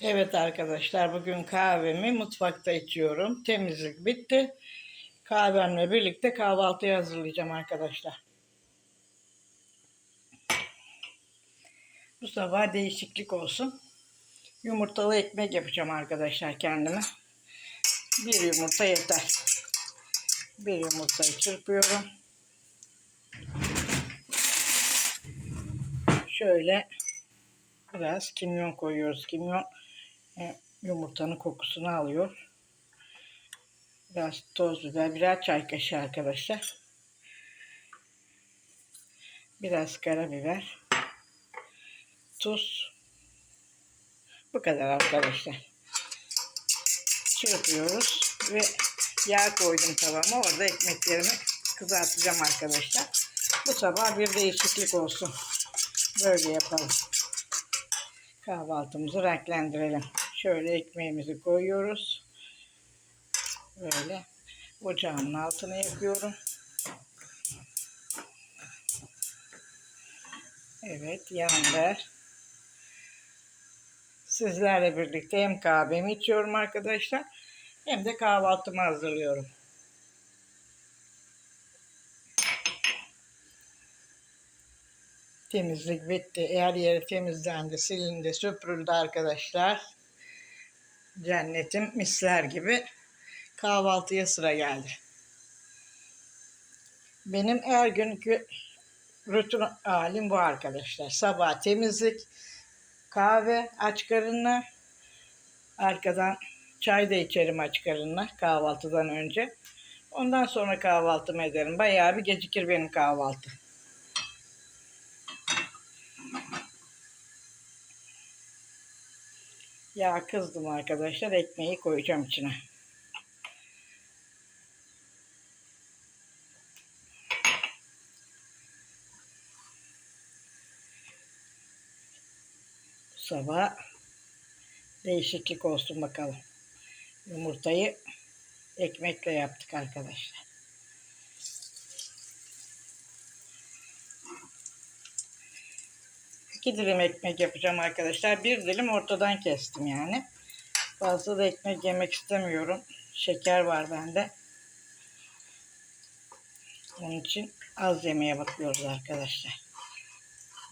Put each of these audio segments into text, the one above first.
Evet arkadaşlar bugün kahvemi mutfakta içiyorum. Temizlik bitti. Kahvemle birlikte kahvaltıyı hazırlayacağım arkadaşlar. Bu sabah değişiklik olsun. Yumurtalı ekmek yapacağım arkadaşlar kendime. Bir yumurta yeter. Bir yumurtayı çırpıyorum. Şöyle biraz kimyon koyuyoruz. Kimyon yumurtanın kokusunu alıyor. Biraz toz biber, birer çay kaşığı arkadaşlar. Biraz karabiber. Tuz. Bu kadar arkadaşlar. Çırpıyoruz ve yağ koydum tavama. Orada ekmeklerimi kızartacağım arkadaşlar. Bu sabah bir değişiklik olsun. Böyle yapalım. Kahvaltımızı renklendirelim. Şöyle ekmeğimizi koyuyoruz. Böyle ocağımın altını yakıyorum. Evet yandı. Sizlerle birlikte hem kahvemi içiyorum arkadaşlar hem de kahvaltımı hazırlıyorum. Temizlik bitti. Her yeri temizlendi, silindi, süpürüldü arkadaşlar. Cennetim misler gibi kahvaltıya sıra geldi. Benim her günkü rutin halim bu arkadaşlar. Sabah temizlik, kahve aç karınla, arkadan çay da içerim aç karınla kahvaltıdan önce. Ondan sonra kahvaltımı ederim. Bayağı bir gecikir benim kahvaltı. Yağ kızdım arkadaşlar. Ekmeği koyacağım içine. Bu sabah değişiklik olsun bakalım. Yumurtayı ekmekle yaptık arkadaşlar. İki dilim ekmek yapacağım arkadaşlar. Bir dilim ortadan kestim yani. Fazla da ekmek yemek istemiyorum. Şeker var bende. Onun için az yemeye bakıyoruz arkadaşlar.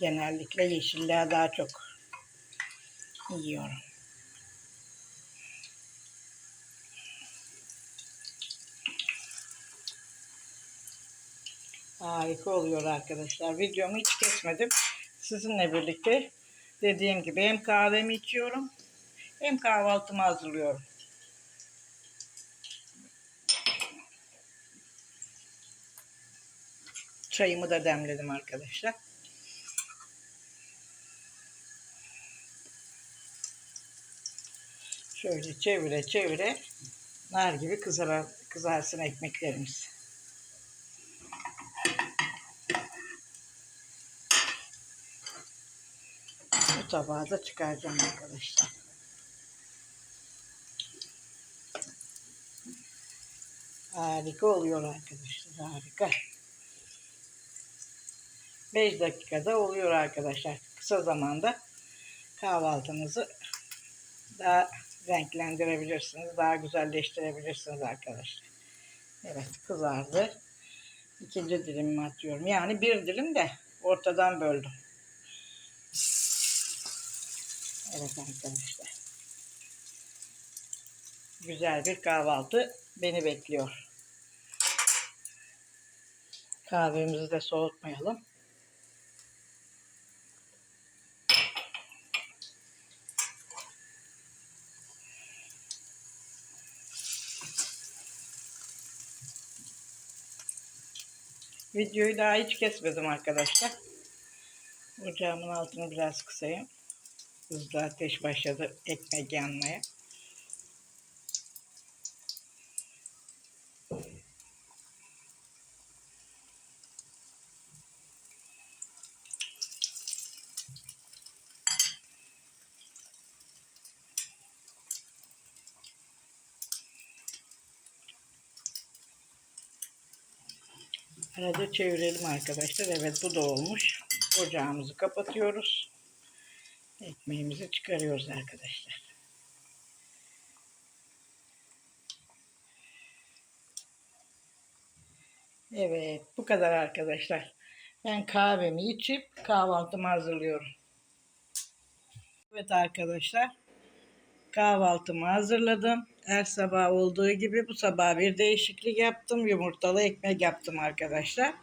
Genellikle yeşiller daha çok yiyorum. Harika oluyor arkadaşlar. Videomu hiç kesmedim. Sizinle birlikte dediğim gibi hem kahvemi içiyorum hem kahvaltımı hazırlıyorum. Çayımı da demledim arkadaşlar. Şöyle çevire çevire nar gibi kızar, kızarsın ekmeklerimiz. Bu tabağı da çıkaracağım arkadaşlar. Harika oluyor arkadaşlar. Harika. 5 dakikada oluyor arkadaşlar. Kısa zamanda kahvaltınızı daha renklendirebilirsiniz. Daha güzelleştirebilirsiniz arkadaşlar. Evet kızardı. İkinci dilimimi atıyorum. Yani bir dilim de ortadan böldüm. Evet arkadaşlar. Güzel bir kahvaltı beni bekliyor. Kahvemizi de soğutmayalım. Videoyu daha hiç kesmedim arkadaşlar. Ocağımın altını biraz kısayım. Hızlı ateş başladı ekmek yanmaya. Arada çevirelim arkadaşlar. Evet bu da olmuş. Ocağımızı kapatıyoruz. Ekmeğimizi çıkarıyoruz arkadaşlar. Evet bu kadar arkadaşlar. Ben kahvemi içip kahvaltımı hazırlıyorum. Evet arkadaşlar kahvaltımı hazırladım. Her sabah olduğu gibi bu sabah bir değişiklik yaptım. Yumurtalı ekmek yaptım arkadaşlar.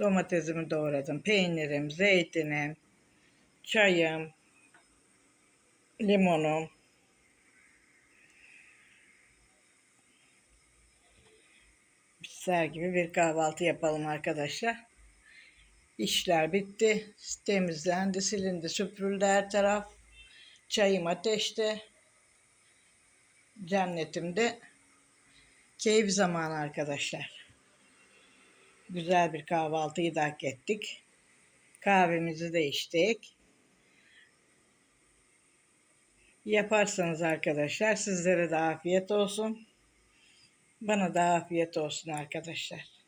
Domatesimi doğradım. Peynirim, zeytinim, çayım, limonum. Bizler gibi bir kahvaltı yapalım arkadaşlar. İşler bitti. Temizlendi, silindi, süpürüldü her taraf. Çayım ateşte. Cennetimde. Keyif zamanı arkadaşlar. Güzel bir kahvaltıyı da hak ettik. Kahvemizi de içtik. Yaparsanız arkadaşlar sizlere de afiyet olsun. Bana da afiyet olsun arkadaşlar.